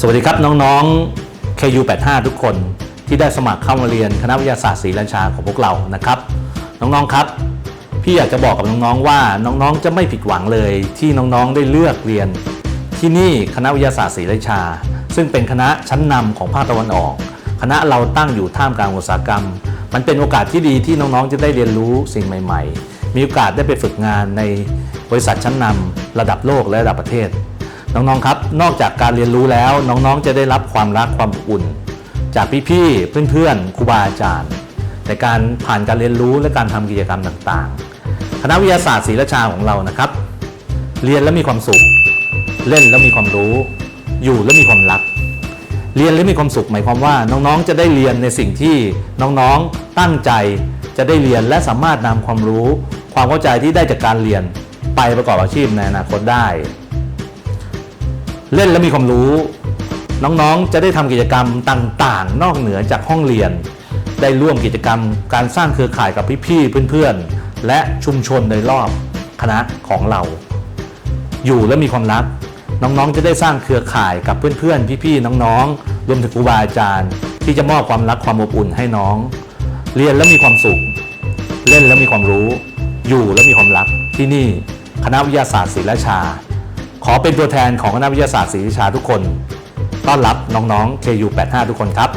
สวัสดีครับน้องๆ KU85 ทุกคนที่ได้สมัครเข้ามาเรียนคณะวิทยาศาสตร์ศรีราชาของพวกเรานะครับ น้องๆครับ พี่อยากจะบอกกับน้องๆว่าน้องๆจะไม่ผิดหวังเลยที่น้องๆได้เลือกเรียน ที่นี่คณะวิทยาศาสตร์ศรีราชา ซึ่งเป็นคณะชั้นนำของภาคตะวันออก คณะเราตั้งอยู่ท่ามกลางอุตสาหกรรม มันเป็นโอกาสที่ดีที่น้องๆจะได้เรียนรู้สิ่งใหม่ ๆ มีโอกาสได้ไปฝึกงานในบริษัทชั้นนำระดับโลกและระดับประเทศ น้องๆครับ นอกจากการเรียนรู้แล้วน้องๆ จะได้รับความรักความอบอุ่น จากพี่ๆ เพื่อนๆ ครูบาอาจารย์ในการผ่านการเรียนรู้และการทำกิจกรรมต่างๆ คณะวิทยาศาสตร์ศรีราชาของเรานะครับ เรียนแล้วมีความสุข เล่นแล้วมีความรู้ อยู่แล้วมีความรัก เรียนแล้วมีความสุขหมายความว่า น้องๆ จะได้เรียนในสิ่งที่น้องๆ ตั้งใจจะได้เรียนและสามารถนำความรู้ ความเข้าใจที่ได้จากการเรียนไปประกอบอาชีพในอนาคตได้ เล่นแล้วมีความรู้ น้องๆ จะได้ทำกิจกรรมต่างๆ นอกเหนือจากห้องเรียน ได้ร่วมกิจกรรมการสร้างเครือข่ายกับพี่ๆเพื่อนๆ และชุมชนโดยรอบคณะของเรา อยู่และมีความรัก น้องๆ จะได้สร้างเครือข่ายกับเพื่อนๆ พี่ๆ น้องๆ รวมถึงครูบาอาจารย์ ที่จะมอบความรักความอบอุ่นให้น้อง เรียนแล้วมีความสุข เล่นแล้วมีความรู้ อยู่แล้วมีความรักที่นี่ คณะวิทยาศาสตร์ศรีราชา อเป็นตัวแทนของคณะวิทยาศาสตร์ศรีวิชาทุกคน ต้อนรับน้องๆ KU85 ทุกคนครับ